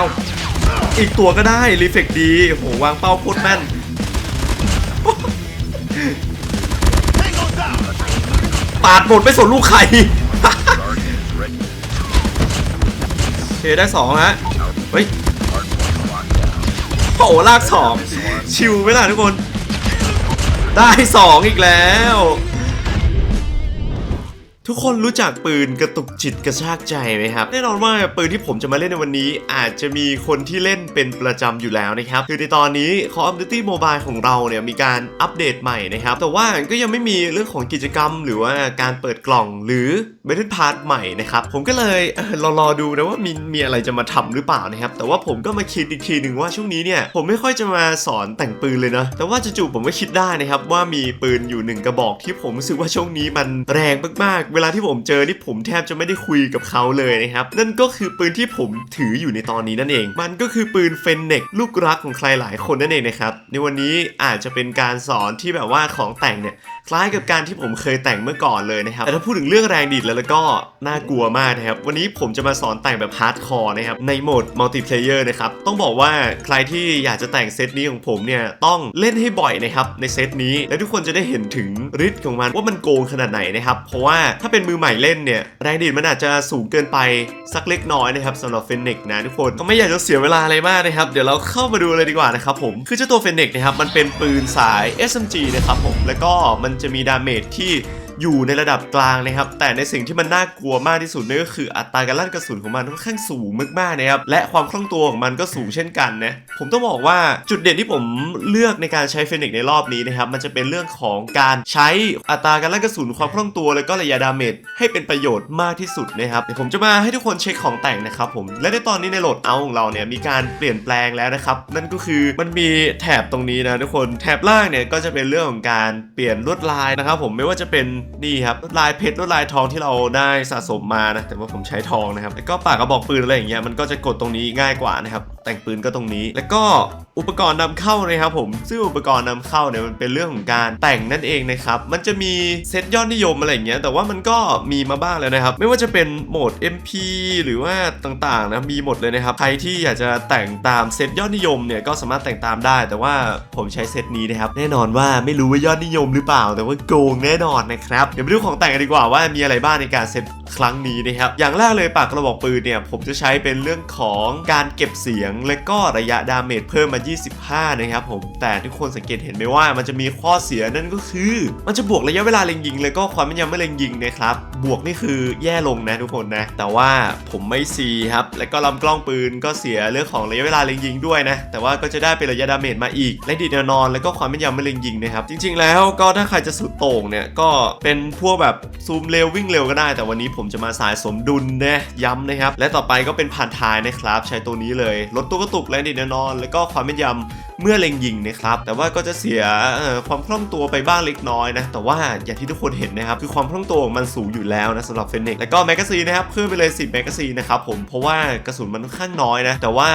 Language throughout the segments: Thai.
เอาอีกตัวก็ได้รีเฟกดีโหวางเป้าโคตรแม่นปาดหมดไม่สนลูกใครเคได้สองฮะเฮ้ยโอ้โหลากสองชิวไหมล่ะทุกคน ได้สองอีกแล้ว ทุกคนรู้จักปืนกระตุกจิตกระชากใจไหมครับ แน่นอนว่าปืนที่ผมจะมาเล่นในวันนี้ อาจจะมีคนที่เล่นเป็นประจำอยู่แล้วนะครับ คือในตอนนี้ Call of Duty Mobile ของเราเนี่ยมีการอัปเดตใหม่นะครับ แต่ว่าก็ยังไม่มีเรื่องของกิจกรรม หรือว่าการเปิดกล่องหรือ Battle Pass ใหม่นะครับ ผมก็เลยรอรอดูนะว่ามีมีอะไรจะมาทำหรือเปล่านะครับ แต่ว่าผมก็มาคิดอีกทีหนึ่งว่าช่วงนี้เนี่ย ผมไม่ค่อยจะมาสอนแต่งปืนเลยนะ แต่ว่าจู่ๆผมก็คิดได้นะครับว่ามีปืนอยู่หนึ่งกระบอกที่ผมรู้สึกว่าช่วงนี้มันแรงมากๆ เวลาที่ผมเจอนี่ผมแทบจะไม่ได้คุยกับเขาเลยนะครับ นั่นก็คือปืนที่ผมถืออยู่ในตอนนี้นั่นเอง มันก็คือปืนเฟนเน็กลูกรักของใครหลายคนนั่นเองนะครับ ในวันนี้อาจจะเป็นการสอนที่แบบว่าของแต่งเนี่ยคล้ายกับการที่ผมเคยแต่งเมื่อก่อนเลยนะครับแต่ถ้าพูดถึงเรื่องแรงดีดแล้วแล้วก็น่ากลัวมากนะครับ วันนี้ผมจะมาสอนแต่งแบบฮาร์ดคอร์นะครับ ในโหมดมัลติเพลเยอร์นะครับ ต้องบอกว่าใครที่อยากจะแต่งเซตนี้ของผมเนี่ยต้องเล่นให้บ่อยนะครับในเซตนี้ และทุกคนจะได้เห็นถึงฤทธิ์ของมันว่ามันโกงขนาดไหนนะครับ เพราะว่าถ้าเป็นมือใหม่เล่นเนี่ยแรงดีดมันอาจจะสูงเกินไปสักเล็กน้อยนะครับสำหรับเฟนเน็กนะทุกคนก็ไม่อยากจะเสียเวลาอะไรมากนะครับ เดี๋ยวเราเข้ามาดูเลยดีกว่านะครับผมคือเจ้าตัวเฟนเน็กนะครับมันเป็นปืนสาย SMG นะครับผมแล้วก็มันจะมีดาเมจที่ อยู่ในระดับกลางนะครับ แต่ในสิ่งที่มันน่ากลัวมากที่สุดนั่นก็คืออัตราการลั่นกระสุนของมันค่อนข้างสูงมากๆนะครับ และความคล่องตัวของมันก็สูงเช่นกันนะ ผมต้องบอกว่าจุดเด่นที่ผมเลือกในการใช้เฟนิกในรอบนี้นะครับ มันจะเป็นเรื่องของการใช้อัตราการลั่นกระสุนความคล่องตัว แล้วก็ระยะดาเมจให้เป็นประโยชน์มากที่สุดนะครับ เดี๋ยวผมจะมาให้ทุกคนเช็คของแต่งนะครับผม และในตอนนี้ในโหลดเอาของเราเนี่ยมีการเปลี่ยนแปลงแล้วนะครับ นั่นก็คือมันมีแถบตรงนี้นะทุกคน แถบล่างเนี่ยก็จะเป็นเรื่องของการเปลี่ยนลวดลายนะครับผม ไม่ว่าจะเป็นนี่ครับลวดลายเพชรลวดลายทองที่เราได้สะสมมานะแต่ว่าผมใช้ทองนะครับแล้วก็ปากกระบอกปืนอะไรอย่างเงี้ยมันก็จะกดตรงนี้ง่ายกว่านะครับแต่งปืนก็ตรงนี้ แล้วก็อุปกรณ์นำเข้านะครับผมซึ่งอุปกรณ์นำเข้าเนี่ยมันเป็นเรื่องของการแต่งนั่นเองนะครับมันจะมีเซตยอดนิยมอะไรอย่างเงี้ยแต่ว่ามันก็มีมาบ้างแล้วนะครับ ไม่ว่าจะเป็นโหมด MP หรือว่าต่างๆนะมีหมดเลยนะครับใครที่อยากจะแต่งตามเซตยอดนิยมเนี่ยก็สามารถแต่งตามได้ แต่ว่าผมใช้เซตนี้นะครับแน่นอนว่าไม่รู้ว่ายอดนิยมหรือเปล่า แต่ว่าโกงแน่นอนนะครับเดี๋ยวไปดูของแต่งกันดีกว่าว่ามีอะไรบ้างในการเซตครั้งนี้นะครับ อย่างแรกเลยปากกระบอกปืนเนี่ย ผมจะใช้เป็นเรื่องของการเก็บเสียง และก็ระยะดาเมจเพิ่มมา 25 นะครับผม แต่ทุกคนสังเกตเห็นไหมว่ามันจะมีข้อเสียนั่นก็คือ มันจะบวกระยะเวลาเล็งยิง แล้วก็ความแม่นยำเมื่อเล็งยิงนะครับ บวกนี่คือแย่ลงนะทุกคนนะ แต่ว่าผมไม่ซีครับ แล้วก็ลำกล้องปืนก็เสียเรื่องของระยะเวลาเล็งยิงด้วยนะ แต่ว่าก็จะได้เป็นระยะดาเมจมาอีก และดีดแนวนอน แล้วก็ความแม่นยำเมื่อเล็งยิงนะครับ จริง ๆ แล้วก็ถ้าใครจะสุดโต่งเนี่ยก็เป็นพวกแบบซูมเร็ววิ่งเร็วก็ได้ แต่วันนี้ผมจะมาสายสมดุลนะย้ำนะครับ และต่อไปก็เป็นผ่านท้ายนะครับ ใช้ตัวนี้เลยลดตัวกระตุกแรงดีดแนวนอน แล้วก็ความแม่นยำเมื่อเล็งยิงนะครับ แต่ว่าก็จะเสียความคล่องตัวไปบ้างเล็กน้อยนะ แต่ว่าอย่างที่ทุกคนเห็นนะครับ คือความคล่องตัวมันสูงอยู่แล้วนะสำหรับเฟนเน็กแล้วก็แมกกาซีนนะครับเพิ่มไปเลย10แมกกาซีนนะครับผมเพราะว่ากระสุนมันค่อนข้างน้อยนะแต่ว่า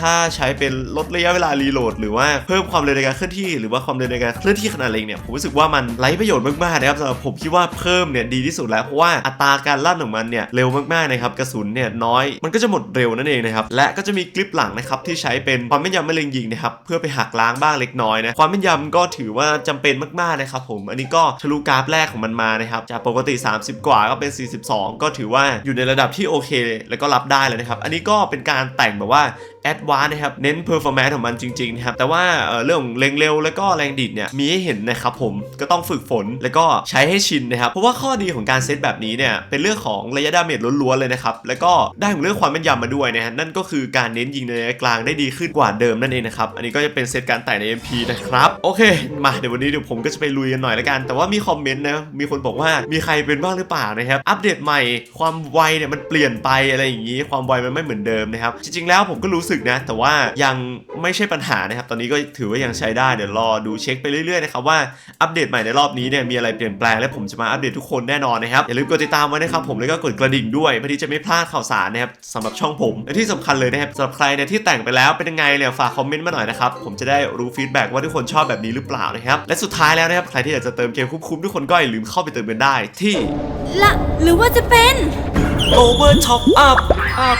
ถ้าใช้เป็นลดระยะเวลารีโหลดหรือว่าเพิ่มความเร็วในการเคลื่อนที่หรือว่าความเร็วในการเคลื่อนที่ขนาดเล็กเนี่ยผมรู้สึกว่ามันไร้ประโยชน์มากๆนะครับสำหรับผมมคิดว่าเพิ่มเนี่ยดีที่สุดแล้วเพราะว่าอัตราการลั่นของมันเนี่ยเร็วมากๆนะครับกระสุนเนี่ยน้อยมันก็จะหมดเร็วนั่นเองนะครับและก็จะมีคลิปหลังนะครับที่ใช้เป็นความแม่นยำไม่เล็งยิงนะครับเพื่อไปหักล้างบ้างเล็กน้อยนะความแม่นยำก็ถือว่าจำเป็นมากๆนะครับผมอันนี้ก็ทะลุกราฟแรกของมันมานะครับจากปกติ 30 กว่าก็เป็น 42 ก็ถือว่าอยู่ในระดับที่โอเค แล้วก็รับได้เลยนะครับอันนี้ก็เป็นการแต่งแบบว่าแอดวานนะครับ เน้นเพอร์ฟอร์แมนซ์ของมันจริงๆนะครับ แต่ว่าเเรื่องของเร็งเร็วแล้วก็แรงดิดเนี่ย มีให้เห็นนะครับผม ก็ต้องฝึกฝนแล้วก็ใช้ให้ชินนะครับ เพราะว่าข้อดีของการเซตแบบนี้เนี่ย เป็นเรื่องของระยะดาเมจล้วนๆเลยนะครับ แล้วก็ได้ของเรื่องความแม่นยำมาด้วยนะฮะ นั่นก็คือการเน้นยิงในระยะกลางได้ดีขึ้นกว่าเดิมนั่นเองนะครับ อันนี้ก็จะเป็นเซตการแต่ใน MP นะครับ โอเค มาเดี๋ยววันนี้เดี๋ยวผมก็จะไปลุยกันหน่อยละกัน แต่ว่ามีคอมเมนต์นะ มีคนบอกว่ามีใครเป็นบ้างหรือเปล่านะครับ อัปเดตใหม่ความไวเนี่ยมันเปลี่ยนไปอะไรอย่างนี้ ความไวมันไม่เหมือนเดิมนะครับ จริงๆแล้วผมก็รู้สึกนะ แต่ว่ายังไม่ใช่ปัญหานะครับ ตอนนี้ก็ถือว่ายังใช้ได้ เดี๋ยวรอดูเช็คไปเรื่อยๆนะครับว่าอัปเดตใหม่ในรอบนี้เนี่ยมีอะไรเปลี่ยนแปลง และผมจะมาอัปเดตทุกคนแน่นอนนะครับ อย่าลืมกดติดตามไว้นะครับผมแล้วก็กดกระดิ่งด้วยเพื่อที่จะไม่พลาดข่าวสารนะครับสำหรับช่องผมและที่สำคัญเลยนะครับสำหรับใครเนี่ยที่แต่งไปแล้วเป็นยังไงเนี่ยฝากคอมเมนต์มาหน่อยนะครับผมจะได้รู้ฟีดแบ็กว่าทุกคนชอบแบบนี้หรือเปล่านะครับและสุดท้ายแล้วนะครับใครที่อยากจะเติมเกมคุ้มๆทุกคนก็อย่าลืมเข้าไปเติมกันได้ที่ละหรือว่าจะเป็น Over Top Up Up Up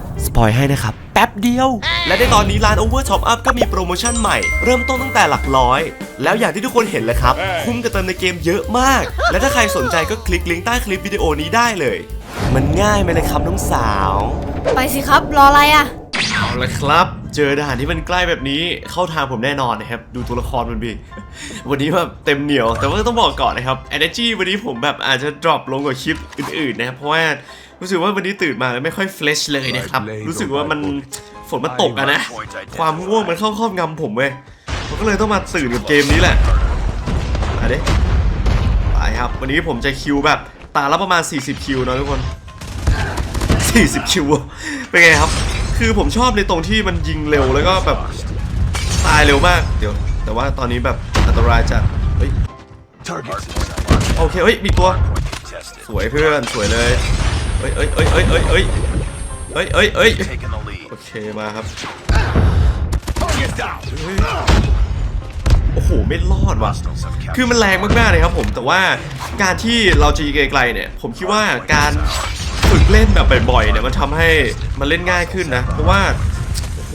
สปอยให้นะครับ แป๊บเดียว และในตอนนี้ร้าน Over Top Up ก็มีโปรโมชั่นใหม่ เริ่มต้นตั้งแต่หลักร้อย แล้วอย่างที่ทุกคนเห็นเลยครับ คุ้มกับเติมในเกมเยอะมาก และถ้าใครสนใจก็คลิกลิงก์ใต้คลิปวิดีโอนี้ได้เลย มันง่ายไหมเลยครับน้องสาว ไปสิครับรออะไรอะ เอาละครับ เจอด่านที่มันใกล้แบบนี้เข้าทางผมแน่นอนนะครับ ดูตัวละครมันบีวันนี้แบบเต็มเหนียว แต่ว่าต้องบอกก่อนนะครับ energy วันนี้ผมแบบอาจจะ drop ลงกว่าคลิปอื่นๆนะครับเพราะว่า รู้สึกว่าวันนี้ตื่นมาแล้วไม่ค่อย fresh เลยนะครับ รู้สึกว่ามันฝนมันตกอะนะ ความง่วงมันเข้าครอบงำผมเว้ยผมก็เลยต้องมาตื่นกับเกมนี้แหละมาดิไปครับ วันนี้ผมจะคิวแบบตาละประมาณ 40 คิวเนอะทุกคน 40 คิว เป็นไงครับ คือผมชอบในตรงที่มันยิงเร็วแล้วก็แบบตายเร็วมาก เดี๋ยว แต่ว่าตอนนี้แบบอันตรายจัดเฮ้ย Targets โอเคเฮ้ย มีตัว tested. สวยเพื่อน สวยเลย เฮ้ยเอ้ยเอ้ยเอ้ยเอ้ยเอ้ยเอ้ยเอ้ยเอ้ย Taking the lead. โอเคมาครับ Get down. เฮ้ยโอ้โหไม่รอดว่ะ Hostiles have captured คือมันแรงมากๆเลยครับผมแต่ว่าการที่เราจะยิงไกลๆเนี่ย ผมคิดว่าการฝึกเล่นแบบบ่อยๆเนี่ยมันทำให้มันเล่นง่ายขึ้นนะ เพราะว่าโอ้โห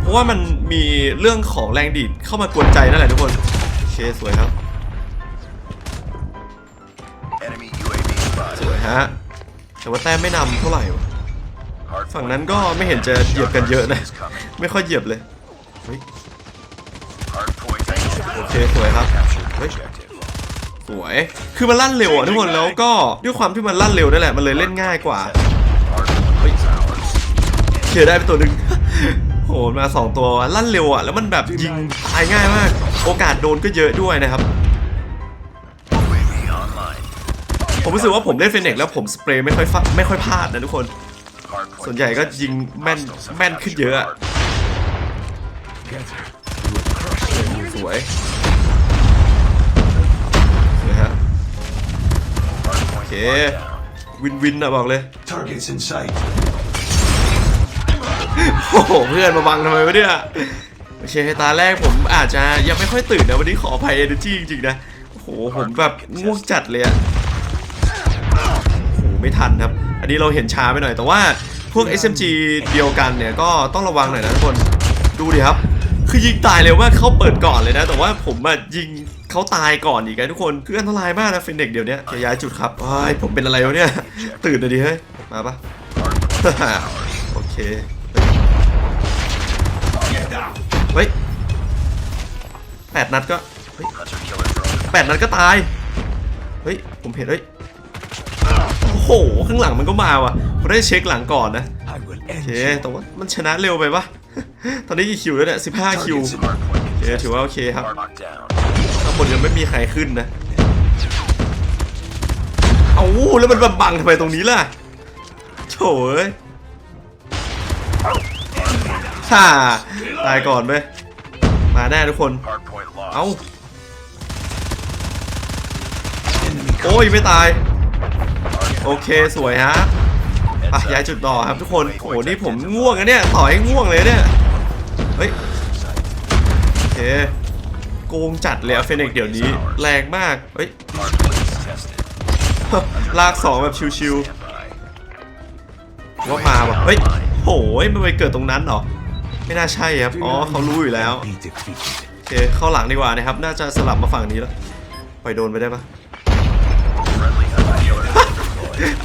เพราะว่ามันมีเรื่องของแรงดีดเข้ามากวนใจนั่นแหละทุกคนโอเคสวยครับ enemy UAV ส spotted. วยฮะ แต่ว่าแต้มไม่นำเท่าไหร่วะ Hard ฝั่ง point นั้นก็ไม่เห็นจะเหยียบกันเยอะนะ is coming. ไม่ค่อยเหยียบเลยเฮ้ย Hard point โอเคสวยครับ captured the เฮ้ย objective. สวย คือมันลั่นเร็วอะทุกคนแล้วก็ด้วยความที่มันลั่นเร็วนั่นแหละมันเลยเล่นง่ายกว่า Hard point is ours. เคลียร์ได้ไปตัวหนึ่งโหมาสองตัวลั่นเร็วอะแล้วมันแบบยิงตายง่ายมาก โอกาสโดนก็เยอะด้วยนะครับ ผมรู้สึกว่าผมเล่นเฟนเน็กแล้วผมสเปรย์ไม่ค่อยฟะไม่ค่อยพลาดนะทุกคน Hard point ส่วนใหญ่ก็ยิงแม่น Hostiles have แม่นขึ้นเยอะอะ captured สวยสวยฮะ Hard point Okay. locked down. วินวินอะบอกเลย Targets in sight. โอ้โหเพื่อนมาบังทำไมวะเนี่ยโอเคตาแรกผมอาจจะยังไม่ค่อยตื่นนะวันนี้ขออภัย energy จริงๆนะโอ้โหผมแบบง่วงจัดเลยอะโอ้โห ไม่ทันครับ อันนี้เราเห็นช้าไปหน่อย แต่ว่าพวก SMG เดียวกันเนี่ยก็ต้องระวังหน่อยนะทุกคน ดูดิครับ คือยิงตายเร็วมาเขาเปิดก่อนเลยนะ แต่ว่าผมอะยิงเขาตายก่อนอีกไงทุกคนคืออันตรายมากนะเฟนเด็กเดี๋ยวนี้จะย้ายจุดครับอ้ายผมเป็นอะไรวะเนี่ย ตื่นเลยดิเฮ้ย มาปะโอเค เฮ้ยแปดนัดก็เฮ้ยแปดนัดก็ตาย เฮ้ย ผมเห็นเฮ้ย โอ้โห ข้างหลังมันก็มาว่ะผมได้เช็คหลังก่อนนะ I will โอ end เค you. แต่ว่ามันชนะเร็วไปปะตอนนี้กี่คิวแล้วเนี่ยสิบห้าคิว Targets in Hard point โอเคถือว่าโอเคครับ Hard locked down. ข้างบนยังไม่มีใครขึ้นนะเอาแล้วมันมาบังทำไมตรงนี้ล่ะโถ่เอ้ยฮ่าตายก่อนไปมาแน่ทุกคน Hard point lost. เอ้าโอ้ยไม่ตาย โอเคสวยฮะไปย้ายจุดต่อครับทุกคนโอ้โหนี่ผมง่วงนะเนี่ยต่อยง่วงเลยเนี่ยเฮ้ยโอเคโกงจัดเลยอะเฟนิกเดี๋ยวนี้แรงมากเฮ้ยลากสองแบบชิวๆว่ามาว่ะเฮ้ยโหยมันไปเกิดตรงนั้นเหรอไม่น่าใช่ครับอ๋อเขารู้อยู่แล้วโอเคเข้าหลังดีกว่านะครับ น่าจะสลับมาฝั่งนี้แล้วปล่อยโดนไปได้ปะ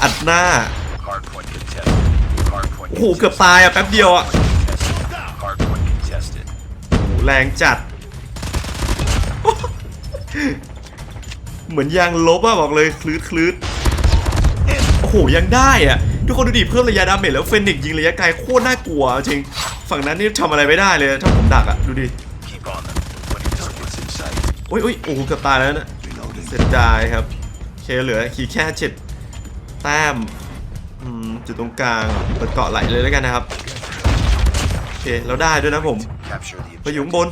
อัดหน้า Hard point contested. Hard point โอ้โห เกือบตายอะแป๊บเดียวอะ contested. Hard point contested. แรงจัด เหมือนยางลบอะบอกเลยคลืดคลืดโอ้โห ยังได้อะทุกคนดูดิ เพิ่มระยะดาเมจแล้วเฟนิกซ์ยิงระยะไกลโคตรน่ากลัวจริง ฝั่งนั้นนี่ทำอะไรไม่ได้เลย ถ้าผมดักอะดูดิ Keep on them. Putting targets in sight. โอ้ยโอ้ยโอ้โหเกือบตายแล้วนะ Reloading. เสียดายครับ โอเคเหลือขีแค่เจ็ด แต้มจุดตรงกลางเปิดเกาะไหลเลยแล้วกันนะครับโอเคเราได้ด้วยนะผมไปอยู่งบน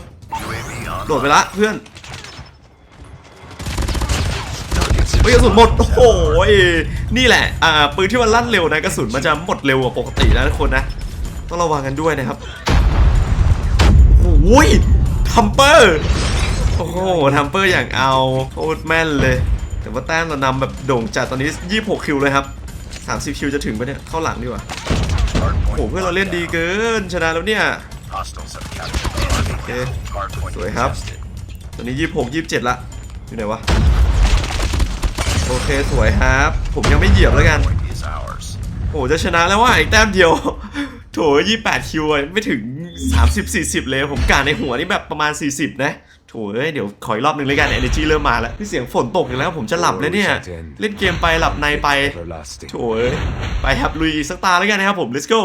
โดดไปละเพื่อนเฮ้ยกระสุนหมด โอ้โหนี่แหละอ่าปืนที่มันลั่นเร็วนะกระสุนมันจะหมดเร็วกว่าปกตินะทุกคนนะ ต้องระวังกันด้วยนะครับโอ้ยทัมเปอร์ โอ้โหทัมเปอร์อย่างเอาโคตรแม่นเลย แต่ว่าแต้มเรานำแบบโด่งจัดตอนนี้ 26 คิวเลยครับ 30 คิวจะถึงปะเนี่ยเข้าหลังดีกว่าโอ้โหเพื่อนเราเล่นดีเกินชนะแล้วเนี่ยโอเคสวยครับ ตอนนี้ 26 27 ละอยู่ไหนวะโอเคสวยครับ ผมยังไม่เหยียบแล้วกันโอ้โหจะชนะแล้วว่าอีกแต้มเดียวโถ28 คิวไม่ถึง 30 40 เลย ผมกาในหัวนี่แบบประมาณ 40 นะ โถเอ้ยเดี๋ยวขออีกรอบหนึ่งเลยกัน energy เริ่มมาแล้วพี่เสียงฝนตกอีกแล้วผมจะหลับแล้วเนี่ย เล่นเกมไปหลับในไป everlasting. โถเอ้ยไปครับลุยอีกสักตาแล้วกันนะครับผม let's go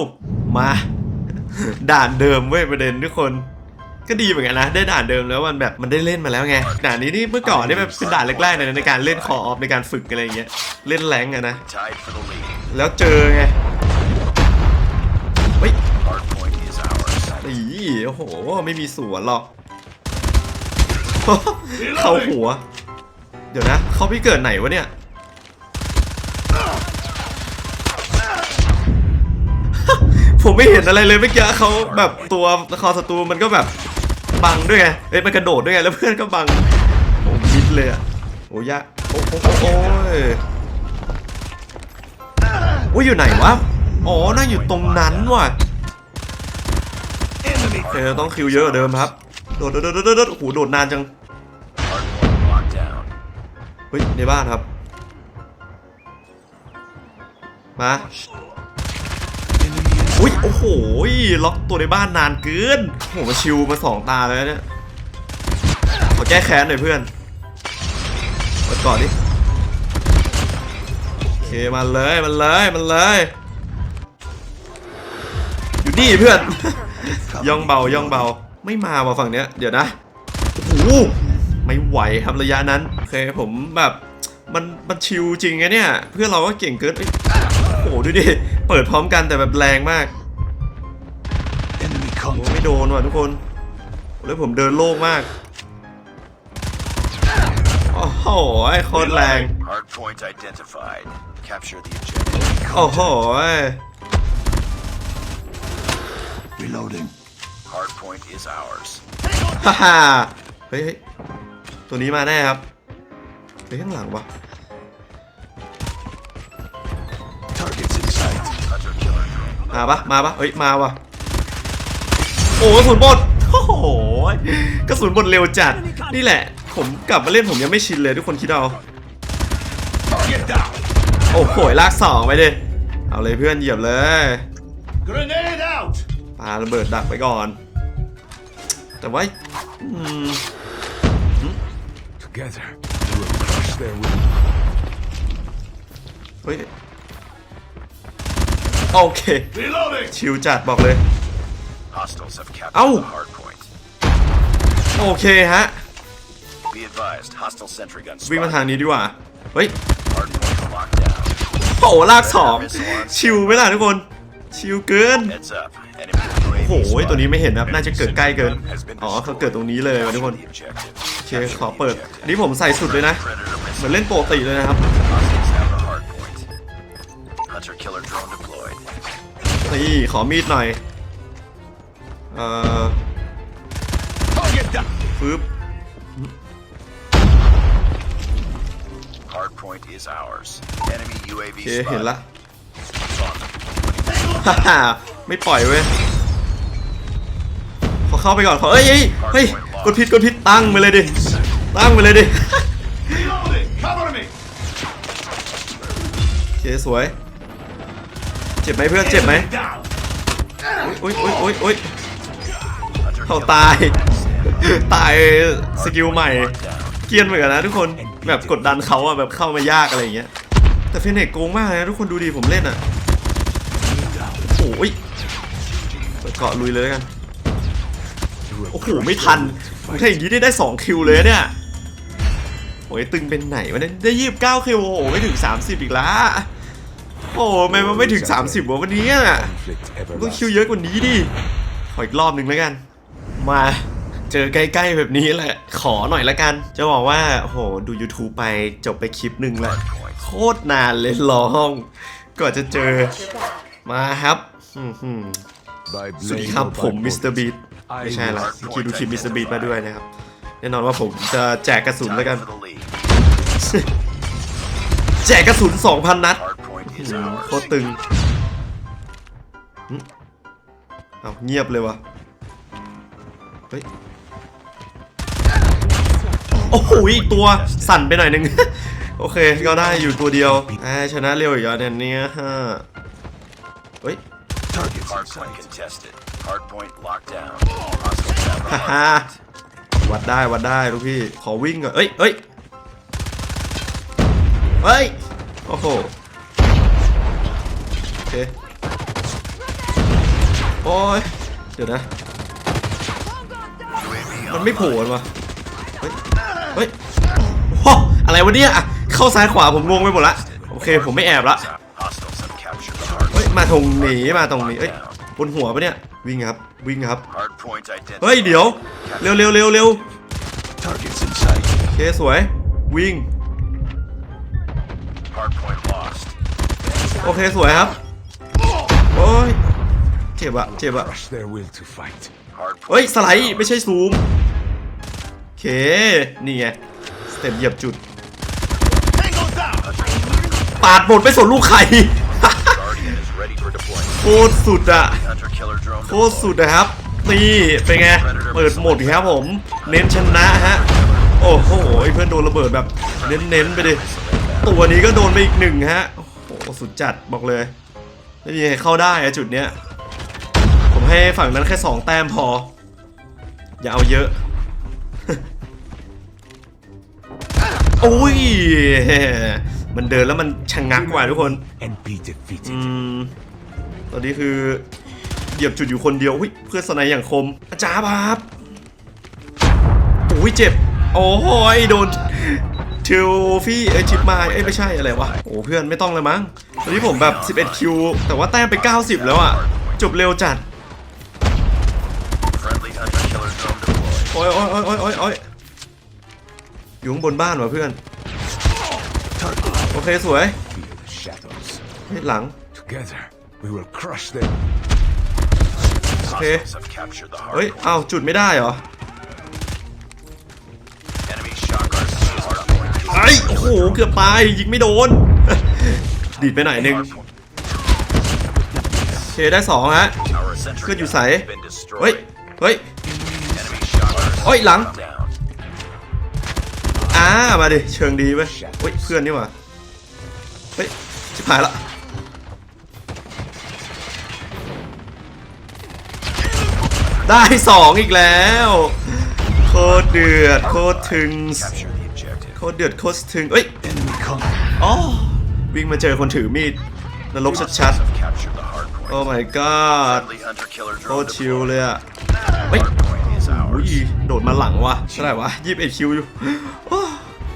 มา ด่านเดิมเว้ยประเด็นทุกคนก็ดีเหมือนกันนะ ได้ด่านเดิมแล้วมันแบบมันได้เล่นมาแล้วไงด่านนี้นี่เมื่อก่อนนี่แบบเป็นด่านแรกๆเลยนะในการเล่นคอออฟในการฝึกอะไรอย่างเงี้ยเล่นแรงอะนะ Tied for the lead. แล้วเจอไงเฮ้ย Hard point is ours. อีโอ้โห ไม่มีสวนหรอก เข้าหัว เดี๋ยวนะ เขาพี่เกิดไหนวะเนี่ย ผมไม่เห็นอะไรเลยเมื่อกี้เขาแบบตัวละครศัตรูมันก็แบบบังด้วยไงเอ้ยมันกระโดดด้วยไงแล้วเพื่อนก็บังโอ้มิดเลยอะโอ้ยะโอ้โอ้โอ้ยโอ้ยอยู่ไหนวะ อ๋อ น่าอยู่ตรงนั้นว่ะเออต้องคิวเยอะกว่าเดิมครับ โดดโดดโดดโดดโดดโอ้โหโดดนานจังเฮ้ยในบ้านครับ มาอุ้ยโอ้โหล็อกตัวในบ้านนานเกินโอ้โหมาชิวมาสองตาแล้วเนี่ยขอแก้แค้นหน่อยเพื่อนเปิดก่อนดิโอเคมาเลยมันเลยมันเลยอยู่นี่เพื่อนย่องเบาย่องเบา ไม่มาว่ะฝั่งเนี้ย เดี๋ยวนะโอ้โหไม่ไหวครับระยะนั้นโอเคผมแบบมันมันชิวจริงไงเนี่ย เพื่อนเราก็เก่งเกินโอ้โหดูดิเปิดพร้อมกันแต่แบบแรงมากโอ้ไม่โดนว่ะทุกคนแล้วผมเดินโล่งมากโอ้โหโคตรแรงโอ้โห Reloading. Hard point is ours. ฮ่าฮ่าเฮ้ยเฮ้ยตัวนี้มาแน่ครับเฮ้ยข้างหลังวะ Targets in sight. Hunter killer drone. มาปะมาปะเฮ้ย มาวะโอ้กระสุนหมดโอ้โหกระสุนหมดเร็วจัด นี่แหละ ผมกลับมาเล่นผมยังไม่ชินเลยทุกคนคิดเอา Target down. โอ้โหลากสองไปดิ เอาเลยเพื่อนเหยียบเลย Grenade out. ปาระเบิดดักไปก่อน แต่ว่าอืม Together, we will crush their will. เฮ้ยโอเค Reloading. ชิวจัดบอกเลย Hostiles have captured Ow. the hard point. โอเคฮะ Be advised, hostile sentry gun วิ่งมาทาง spotted. นี้ดีกว่า เฮ้ย Hard point locked down. โอ้โหลากสองชิวไหมล่ะทุกคน ชิวเกิน Heads up. โอ้โหตัวนี้ไม่เห็นครับน่าจะเกิดใกล้เกิน อ๋อเขาเกิดตรงนี้เลยทุกคนโอเคขอเปิดนี่ผมใส่สุดเลยนะ เหมือนเล่นโปรติเลยนะครับนี่ขอมีดหน่อย เอ่อฟืบโอเคเห็นละฮ่าไม่ปล่อยเว้ย ขอเข้าไปก่อนขอเอ้ยเฮ้ยกดผิดกดผิดตั้งไปเลยดิตั้งไปเลยดิ Reloading. Cover me. โอเคสวย เจ็บไหมเพื่อนเจ็บไหม Down. อุ้ยอุ้ยอุ้ยอุ้ยเขาตาย ตายสกิลใหม่ เกียนเหมือนกันนะทุกคนแบบกดดันเขาอะแบบเข้ามายากอะไรอย่างเงี้ยแต่ฟินเนกโกงมากเลยนะทุกคนดูดิผมเล่นอะโอ้ยเกาะลุยเลยกัน โอ้โหไม่ทันถ้าอย่างนี้ได้ได้ 2 คิวเลยเนี่ยโอ้ยตึงเป็นไหนวะเนี่ยได้ยี่สิบเก้าคิวโอ้โหไม่ถึง 30 อีกละโอ้ไมมันไม่ถึง 30วะวันนี้ต้องคิวเยอะกว่านี้ดิขออีกรอบหนึ่งแล้วกัน มาเจอใกล้ๆแบบนี้แหละ ขอหน่อยละกัน จะบอกว่าโอ้โหดู YouTube ไปจบไปคลิปหนึ่งล้วโคตรนานเลยรอห้องกว่อนจะเจอมาครับสวัสดีครับผมมิสเตอร์บี ไม่ใช่ละเมื่อกี้ดูคลิปมิสเตอร์บีมาด้วยนะครับ แน่นอนว่าผมจะแจกกระสุนแล้วกัน Time for the lead. แจกกระสุน 2,000 นัด Hardpoint is โค ours. ตรตึงหึเอาเงียบเลยวะเฮ้ยโอ้โหอีกตัวสั่นไปหน่อยนึง โอเค ก็ได้อยู่ตัวเดียวอ่าชนะเร็วอีกแล้วเนี่ยเนี่ยฮะเฮ้ย Targets in Hardpoint locked down. Hostiles have the ฮ่าฮ่า hardpoint. วัดได้วัดได้ลูกพี่ ขอวิ่งก่อนเอ้ยเอ้ยเฮ้ย โอ้โห โอเค โอ้ย เดี๋ยวนะมันไม่โผล่มาเฮ้ย เฮ้ยโอ้อะไรวะเนี่ยอะเข้าซ้ายขวาผมงงไปหมดละ โอเค ผมไม่แอบละ Hostile subcapture the เฮ้ย มาตรงนี้ มาตรงนี้ เอ้ย บนหัวปะเนี่ย วิ่งครับ วิ่งครับ Hardpoint identified. เฮ้ย เดี๋ยว เร็วเร็วเร็วเร็ว Targets in sight. โอเคสวย วิ่ง Hardpoint lost. โอเค สวยครับ โอ้ย เจ็บอะเจ็บอะ Crush their will to fight. Hardpoint เฮ้ย สไล is ด์ ours. ไม่ใช่ซูม โอเค นี่ไง สเต็ปเหยียบจุด Tango down. ปาดหมดไปสนลูกไข่ Guardian is ready for deployment. โคตรสุดอะ Hunter killer drone โคตรสุดนะครับนี่เป็นไง เปิดโหมดครับผม เน้นชนะฮะ โอ้โหเพื่อนโดนระเบิดแบบเน้นๆไปดิ ตัวนี้ก็โดนไปอีกหนึ่งฮะ โอ้โหสุดจัดบอกเลย ไม่มีใครเข้าได้อะจุดเนี้ย ผมให้ฝั่งนั้นแค่สองแต้มพอ อย่าเอาเยอะ โอ้ย มันเดินแล้วมันชะงงักกว่าทุกคน ตอนนี้คือ เหยียบจุดอยู่คนเดียวอุ๊ยเพื่อนสไนด์อย่างคม อาจารย์ครับโอ้ยเจ็บ โอ้ยโดนทิวฟี่เอ้ชิปมาเอ้ยไม่ใช่อะไรวะโอ้เพื่อนไม่ต้องเลยมั้งตอนนี้ผมแบบ 11 คิว แต่ว่าแต้มไป 90 แล้วอะ จบเร็วจัด โอ้ยโอ้ยโอ้ยโอ้ยโอ้ยอยู่ข้างบนบ้านวะเพื่อน โอเค สวย Feel the shadows. เฮ้ยหลัง Together, we will crush them. Hostiles have captured the เฮ้ย hardpoint. เอ้าจุดไม่ได้เหรอ Enemy shock RC hardpoint. ไอ้โอ้โห เกือบตาย ยิงไม่โดน ดีดไปหน่อยหนึ่ง Hardpoint. โอเค ได้สองฮะ Our sentry Good, you gun say. has been เฮ้ย destroyed. เฮ้ย Enemy shock RC เฮ้ย หลัง down. อ่า มาดิ เชิงดีเว้ยเฮ้ย เพื่อนนี่หว่าเฮ้ย ชิบหายละ ได้สองอีกแล้ว โคตรเดือด โคตรถึง โคตรเดือดโคตรถึงเอ้ยอ๋อวิ่งมาเจอคนถือมีดนรกชัดๆ โอ้ my god โคตรชิลเลยอะเฮ้ยโดดมาหลังวะเท่าไหร่วะยี่สิบเอ็ดคิวอยู่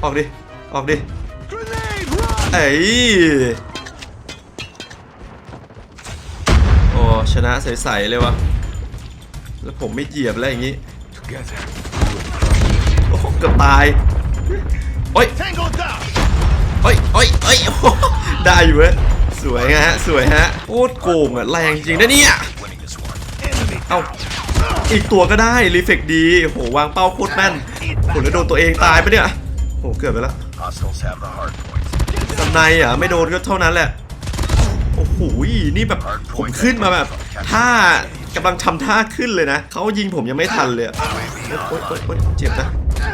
ออกดิ ออกดิเอ้ยโอ้ชนะใสๆเลยวะ แล้วผมไม่เหยียบแล้วอย่างงี้ Together, โอ้โหเกือบตายโอ้ย Tango down. โอ้ยโอ้ยโอ้ยโอ้โหได้อยู่เว้ยสวยฮะสวยฮะโคตรโกงอะแรงจริงนะเนี่ย Winning this one. Enemy เอ้าอีกตัวก็ได้รีเฟกดีโหวางเป้าโคตรแม่นโหแล้วโดนตัวเองตายปะเนี่ยโหเกือบไปแล้ว Hostiles have the hardpoint. สไนอะไม่โดนก็เท่านั้นแหละโอ้โหนี่แบบผมขึ้นมาแบบท่า กำลังทำท่าขึ้นเลยนะ เขายิงผมยังไม่ทันเลยอะโอ๊ยโอ๊ยโอ๊ยโอ๊ยเจ็บนะ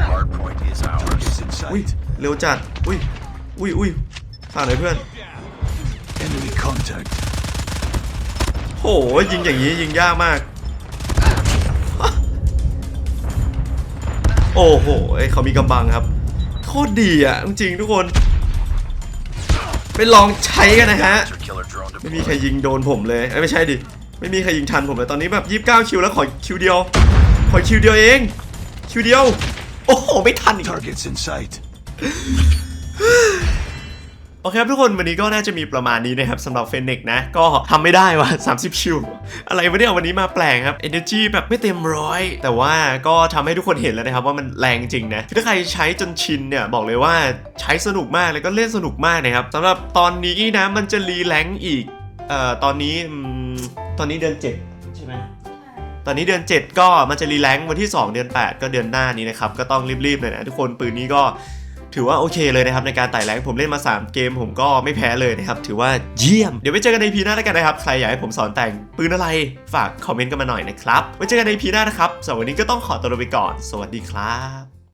Hardpoint is ours. targets in อุ้ย sight. เร็วจัด อุ้ย อุ้ยอุ้ยฝากหน่อยเพื่อน Enemy contact. โห ยิงอย่างนี้ยิงยากมาก โอ้โหเอ้ยเขามีกำบังครับ โคตรดีอะ จริงๆทุกคนไปลองใช้กันนะฮะ Hunter killer drone ไม่มีใคร deployed. ยิงโดนผมเลยเอ้ยไม่ใช่ดิ ไม่มีใครยิงทันผมเลยตอนนี้แบบ 29 คิวแล้วขอคิวเดียว ขอคิวเดียวเอง คิวเดียว โอ้โห ไม่ทันอีก Targets in sight. โอเคครับทุกคนวันนี้ก็น่าจะมีประมาณนี้นะครับสำหรับเฟนเนกนะ ก็ทำไม่ได้ว่ะ30 คิว อะไรวะเนี่ยวันนี้มาแปลงครับ Energy แบบไม่เต็มร้อย แต่ว่าก็ทำให้ทุกคนเห็นแล้วนะครับว่ามันแรงจริงนะคือถ้าใครใช้จนชินเนี่ย บอกเลยว่าใช้สนุกมากแล้วก็เล่นสนุกมากนะครับสำหรับตอนนี้นะมันจะรีแลงอีกเอ่อตอนนี้อืม ตอนนี้เดือน 7 ใช่ไหมตอนนี้เดือน 7 ก็มันจะรีแลงค์วันที่ 2 เดือน 8 ก็เดือนหน้านี้นะครับ ก็ต้องรีบๆเลยนะทุกคนปืนนี้ก็ถือว่าโอเคเลยนะครับในการไต่แรงค์ผมเล่นมา 3 เกมผมก็ไม่แพ้เลยนะครับ ถือว่าเยี่ยม เดี๋ยวไว้เจอกันในพีหน้าแล้วกันนะครับ ใครอยากให้ผมสอนแต่งปืนอะไรฝากคอมเมนต์กันมาหน่อยนะครับไว้เจอกันในพีหน้านะครับสำหรับวันนี้ก็ต้องขอตัวลาไปก่อน สวัสดีครับ